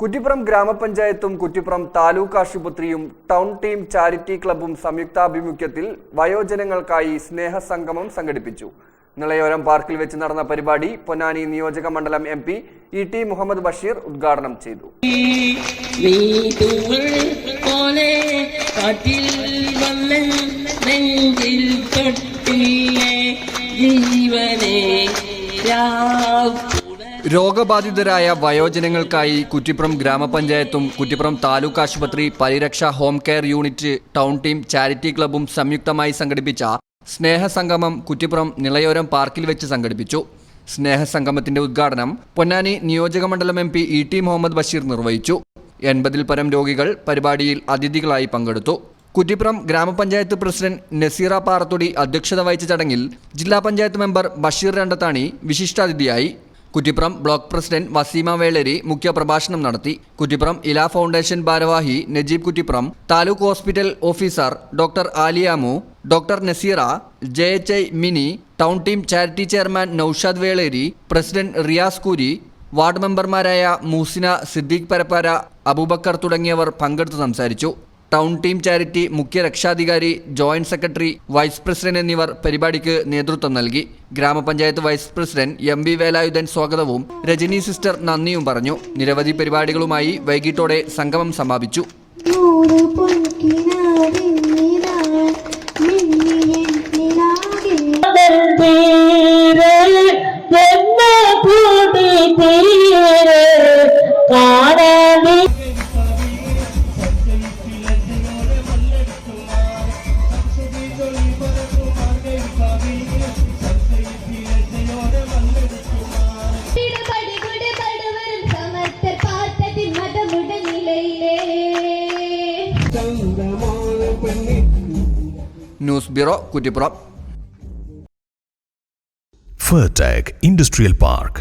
കുറ്റിപ്പുറം ഗ്രാമപഞ്ചായത്തും കുറ്റിപ്പുറം താലൂക്ക് ആശുപത്രിയും town team charity ക്ലബും സംയുക്താഭിമുഖ്യത്തിൽ വയോജനങ്ങൾക്കായി സ്നേഹസംഗമം സംഘടിപ്പിച്ചു. നിളയോരം പാർക്കിൽ വെച്ച് നടന്ന പരിപാടി പൊന്നാനി നിയോജക മണ്ഡലം M P E T Muhammad Basheer ഉദ്ഘാടനം ചെയ്തു. രോഗബാധിതരായ വയോജനങ്ങൾക്കായി കുറ്റിപ്പുറം ഗ്രാമപഞ്ചായത്തും കുറ്റിപ്പുറം താലൂക്ക് ആശുപത്രി Pariraksha home care unit town team charity ക്ലബും സംയുക്തമായി സംഘടിപ്പിച്ച സ്നേഹസംഗമം കുറ്റിപ്പുറം നിളയോരം പാർക്കിൽ വെച്ച് സംഘടിപ്പിച്ചു. സ്നേഹസംഗമത്തിന്റെ ഉദ്ഘാടനം പൊന്നാനി നിയോജകമണ്ഡലം M P E T Muhammad Basheer നിർവഹിച്ചു. എൺപതിൽ പരം രോഗികൾ പരിപാടിയിൽ അതിഥികളായി പങ്കെടുത്തു. കുറ്റിപ്പുറം ഗ്രാമപഞ്ചായത്ത് പ്രസിഡന്റ് നസീറ പാറത്തൊടി അധ്യക്ഷത വഹിച്ച ചടങ്ങിൽ ജില്ലാ പഞ്ചായത്ത് മെമ്പർ ബഷീർ രണ്ടത്താണി വിശിഷ്ടാതിഥിയായി കുറ്റിപ്പുറം ബ്ലോക്ക് പ്രസിഡന്റ് വസീമ വേളരി മുഖ്യപ്രഭാഷണം നടത്തി. കുറ്റിപ്പുറം ഇല ഫൗണ്ടേഷൻ ഭാരവാഹി Najeeb Kuttippuram taluk hospital officer doctor Aliyamu doctor Naseera J H I mini town team charity chairman Naushad Veleri president Riyas Koori ward മെമ്പർമാരായ മൂസിന സിദ്ദീഖ് പരപ്പാര അബൂബക്കർ തുടങ്ങിയവർ പങ്കെടുത്ത് സംസാരിച്ചു. ടൗൺ ടീം ചാരിറ്റി മുഖ്യ രക്ഷാധികാരി ജോയിന്റ് സെക്രട്ടറി വൈസ് പ്രസിഡന്റ് എന്നിവർ പരിപാടിക്ക് നേതൃത്വം നൽകി. ഗ്രാമപഞ്ചായത്ത് vice president M V Velayudhan സ്വാഗതവും രജനി സിസ്റ്റർ നന്ദിയും പറഞ്ഞു. നിരവധി പരിപാടികളുമായി വൈകിട്ടോടെ സംഗമം സമാപിച്ചു. News bureau Kuttippuram Fertech Industrial Park